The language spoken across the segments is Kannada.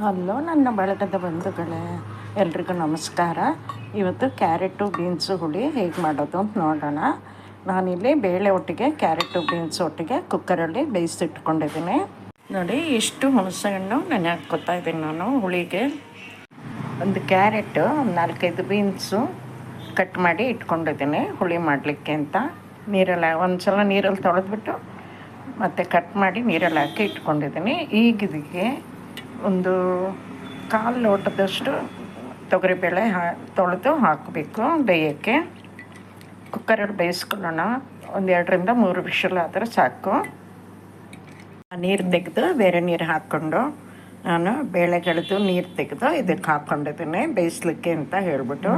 ಹಲೋ, ನನ್ನ ಬಳಗದ ಬಂಧುಗಳೇ, ಎಲ್ರಿಗೂ ನಮಸ್ಕಾರ. ಇವತ್ತು ಕ್ಯಾರೆಟು, ಬೀನ್ಸು ಹುಳಿ ಹೇಗೆ ಮಾಡೋದು ಅಂತ ನೋಡೋಣ. ನಾನಿಲ್ಲಿ ಬೇಳೆ ಒಟ್ಟಿಗೆ, ಕ್ಯಾರೆಟು, ಬೀನ್ಸ್ ಒಟ್ಟಿಗೆ ಕುಕ್ಕರಲ್ಲಿ ಬೇಯಿಸಿಟ್ಕೊಂಡಿದ್ದೀನಿ. ನೋಡಿ, ಇಷ್ಟು ಹುಣಸೆಹಣ್ಣು ನೆನೆ ಹಾಕ್ಕೊತಾ ಇದ್ದೀನಿ ನಾನು ಹುಳಿಗೆ. ಒಂದು ಕ್ಯಾರೆಟು, ಒಂದು ನಾಲ್ಕೈದು ಬೀನ್ಸು ಕಟ್ ಮಾಡಿ ಇಟ್ಕೊಂಡಿದ್ದೀನಿ ಹುಳಿ ಮಾಡಲಿಕ್ಕೆ ಅಂತ. ನೀರಲ್ಲಿ ಒಂದು ಸಲ ನೀರಲ್ಲಿ ತೊಳೆದ್ಬಿಟ್ಟು ಮತ್ತು ಕಟ್ ಮಾಡಿ ನೀರಲ್ಲಿ ಹಾಕಿ ಇಟ್ಕೊಂಡಿದ್ದೀನಿ. ಈಗ ಇದಕ್ಕೆ ಒಂದು ಕಾಲು ಲೋಟದಷ್ಟು ತೊಗರಿಬೇಳೆ ಹಾ, ತೊಳೆದು ಹಾಕಬೇಕು ಬೇಯೋಕ್ಕೆ. ಕುಕ್ಕರಲ್ಲಿ ಬೇಯಿಸ್ಕೊಳ್ಳೋಣ. ಒಂದು ಎರಡರಿಂದ ಮೂರು ವಿಷಲ್ ಆದರೆ ಸಾಕು. ನೀರು ತೆಗೆದು ಬೇರೆ ನೀರು ಹಾಕ್ಕೊಂಡು ನಾನು ಬೇಳೆಗಳದ್ದು ನೀರು ತೆಗೆದು ಇದಕ್ಕೆ ಹಾಕ್ಕೊಂಡಿದ್ದೀನಿ, ಬೇಯಿಸ್ಲಿಕ್ಕೆ ಅಂತ ಹೇಳ್ಬಿಟ್ಟು.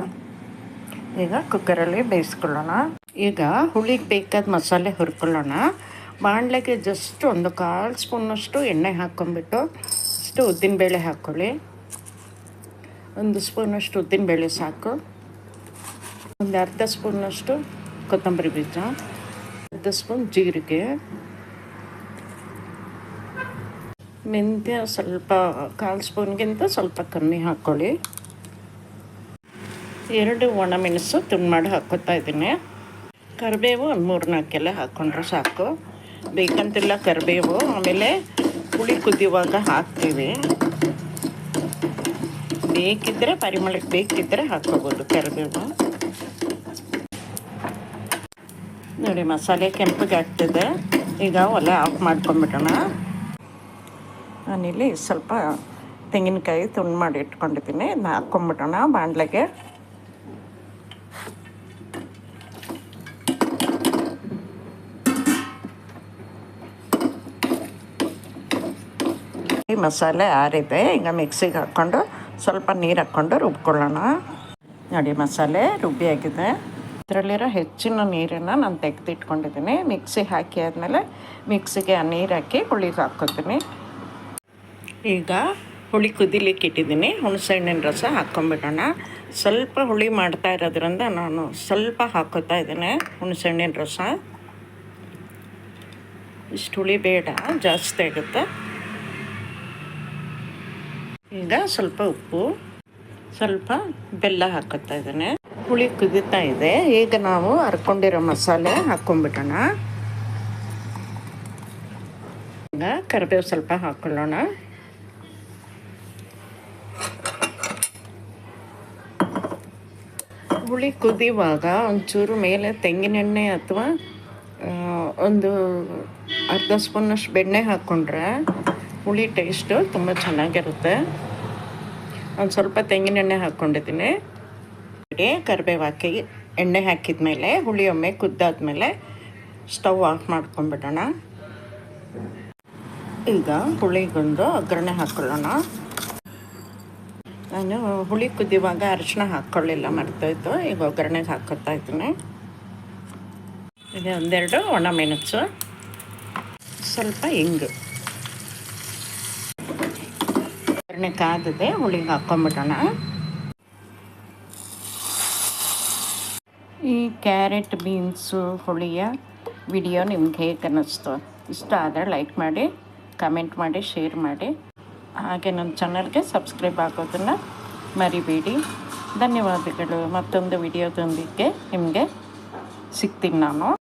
ಈಗ ಕುಕ್ಕರಲ್ಲಿ ಬೇಯಿಸ್ಕೊಳ್ಳೋಣ. ಈಗ ಹುಳಿಗೆ ಬೇಕಾದ ಮಸಾಲೆ ಹುರ್ಕೊಳ್ಳೋಣ. ಬಾಣಲೆಗೆ ಜಸ್ಟ್ ಒಂದು ಕಾಲು ಸ್ಪೂನಷ್ಟು ಎಣ್ಣೆ ಹಾಕ್ಕೊಂಬಿಟ್ಟು ಅಷ್ಟು ಉದ್ದಿನಬೇಳೆ ಹಾಕ್ಕೊಳ್ಳಿ. ಒಂದು ಸ್ಪೂನಷ್ಟು ಉದ್ದಿನಬೇಳೆ ಸಾಕು. ಒಂದು ಅರ್ಧ ಸ್ಪೂನಷ್ಟು ಕೊತ್ತಂಬರಿ ಬೀಜ, ಅರ್ಧ ಸ್ಪೂನ್ ಜೀರಿಗೆ. ಮೆಂತ್ಯ ಸ್ವಲ್ಪ ಕಾಲು ಸ್ಪೂನ್ಗಿಂತ ಸ್ವಲ್ಪ ಕಮ್ಮಿ ಹಾಕ್ಕೊಳ್ಳಿ. ಎರಡು ಒಣಮೆಣಸು ತುಂಡು ಮಾಡಿ ಹಾಕ್ಕೊತಾ ಇದ್ದೀನಿ. ಕರಿಬೇವು ಒಂದು ಮೂರು ನಾಲ್ಕೆಲ್ಲ ಹಾಕ್ಕೊಂಡ್ರೆ ಸಾಕು. ಬೇಕಂತಿಲ್ಲ ಕರಿಬೇವು, ಆಮೇಲೆ ಹುಳಿ ಕುದಿಯುವಾಗ ಹಾಕ್ತೀವಿ. ಬೇಕಿದ್ದರೆ ಪರಿಮಳಕ್ಕೆ ಬೇಕಿದ್ದರೆ ಹಾಕ್ಕೋಬೋದು ಕರಿಬೇವು. ನೋಡಿ, ಮಸಾಲೆ ಕೆಂಪಿಗೆ ಆಗ್ತಿದೆ. ಈಗ ಒಲೆ ಆಫ್ ಮಾಡ್ಕೊಂಬಿಡೋಣ ನಾನಿಲ್ಲಿ ಸ್ವಲ್ಪ ತೆಂಗಿನಕಾಯಿ ತುಂಡು ಮಾಡಿ ಇಟ್ಕೊಂಡಿದ್ದೀನಿ. ಅದನ್ನ ಹಾಕ್ಕೊಂಬಿಡೋಣ ಬಾಣಲೆಗೆ. ಈ ಮಸಾಲೆ ಆರಿದೆ ಈಗ ಮಿಕ್ಸಿಗೆ ಹಾಕ್ಕೊಂಡು ಸ್ವಲ್ಪ ನೀರು ಹಾಕ್ಕೊಂಡು ರುಬ್ಕೊಳ್ಳೋಣ. ನೋಡಿ ಮಸಾಲೆ ರುಬ್ಬಿಯಾಗಿದೆ ಇದರಲ್ಲಿರೋ ಹೆಚ್ಚಿನ ನೀರನ್ನು ನಾನು ತೆಗೆದಿಟ್ಕೊಂಡಿದ್ದೀನಿ. ಮಿಕ್ಸಿ ಹಾಕಿ ಆದಮೇಲೆ ಮಿಕ್ಸಿಗೆ ಆ ನೀರು ಹಾಕಿ ಹುಳಿಗೆ ಹಾಕ್ಕೊತೀನಿ. ಈಗ ಹುಳಿ ಕುದಿಲಿಕ್ಕೆ ಇಟ್ಟಿದ್ದೀನಿ. ಹುಣಸೆಹಣ್ಣಿನ ರಸ ಹಾಕ್ಕೊಂಬಿಡೋಣ ಸ್ವಲ್ಪ ಹುಳಿ ಮಾಡ್ತಾ ಇರೋದ್ರಿಂದ ನಾನು ಸ್ವಲ್ಪ ಹಾಕೋತಾ ಇದ್ದೀನಿ ಹುಣಸೆಹಣ್ಣಿನ ರಸ. ಇಷ್ಟು ಹುಳಿ ಬೇಡ, ಜಾಸ್ತಿ ಆಗುತ್ತೆ. ಈಗ ಸ್ವಲ್ಪ ಉಪ್ಪು, ಸ್ವಲ್ಪ ಬೆಲ್ಲ ಹಾಕುತ್ತಾ ಇದ್ದೇನೆ. ಹುಳಿ ಕುದಿತಾ ಇದೆ. ಈಗ ನಾವು ಹರ್ಕೊಂಡಿರೋ ಮಸಾಲೆ ಹಾಕ್ಕೊಂಡ್ಬಿಡೋಣ ಈಗ ಕರಿಬೇವು ಸ್ವಲ್ಪ ಹಾಕೊಳ್ಳೋಣ. ಹುಳಿ ಕುದಿಯುವಾಗ ಒಂಚೂರು ಮೇಲೆ ತೆಂಗಿನೆಣ್ಣೆ ಅಥವಾ ಒಂದು ಅರ್ಧ ಸ್ಪೂನಷ್ಟು ಬೆಣ್ಣೆ ಹಾಕ್ಕೊಂಡ್ರೆ ಹುಳಿ ಟೇಸ್ಟು ತುಂಬ ಚೆನ್ನಾಗಿರುತ್ತೆ. ಒಂದು ಸ್ವಲ್ಪ ತೆಂಗಿನೆಣ್ಣೆ ಹಾಕ್ಕೊಂಡಿದ್ದೀನಿ. ಕರಿಬೇವು ಹಾಕಿ, ಎಣ್ಣೆ ಹಾಕಿದ ಮೇಲೆ ಹುಳಿ ಒಮ್ಮೆ ಕುದ್ದಾದ್ಮೇಲೆ ಸ್ಟವ್ ಆಫ್ ಮಾಡ್ಕೊಂಬಿಡೋಣ ಈಗ ಹುಳಿಗೊಂದು ಒಗ್ಗರಣೆ ಹಾಕ್ಕೊಳ್ಳೋಣ ನಾನು ಹುಳಿ ಕುದ್ದಿವಾಗ ಅರಿಶಿನ ಹಾಕ್ಕೊಳ್ಳಿಲ್ಲ ಮರ್ತೋಯ್ತು ಈಗ ಒಗ್ಗರಣೆಗೆ ಹಾಕೋತಾ ಇದ್ದೀನಿ. ಈಗ ಒಂದೆರಡು ಒಣ ಮೆಣಸು. ಸ್ವಲ್ಪ ಹಿಂಗು. ಒಗ್ಗರಣೆ ಕಾದಿದೆ ಹುಳಿಗೆ ಹಾಕ್ಕೊಂಬಿಡೋಣ. ಈ ಕ್ಯಾರೆಟ್ ಬೀನ್ಸು ಹುಳಿಯ ವಿಡಿಯೋ ನಿಮ್ಗೆ ಹೇಗೆ ಅನ್ನಿಸ್ತು? ಇಷ್ಟ ಆದರೆ ಲೈಕ್ ಮಾಡಿ, ಕಮೆಂಟ್ ಮಾಡಿ, ಶೇರ್ ಮಾಡಿ. ಹಾಗೆ ನನ್ನ ಚಾನಲ್ಗೆ ಸಬ್ಸ್ಕ್ರೈಬ್ ಆಗೋದನ್ನು ಮರಿಬೇಡಿ. ಧನ್ಯವಾದಗಳು. ಮತ್ತೊಂದು ವಿಡಿಯೋದೊಂದಿಗೆ ನಿಮಗೆ ಸಿಗ್ತೀನಿ ನಾನು.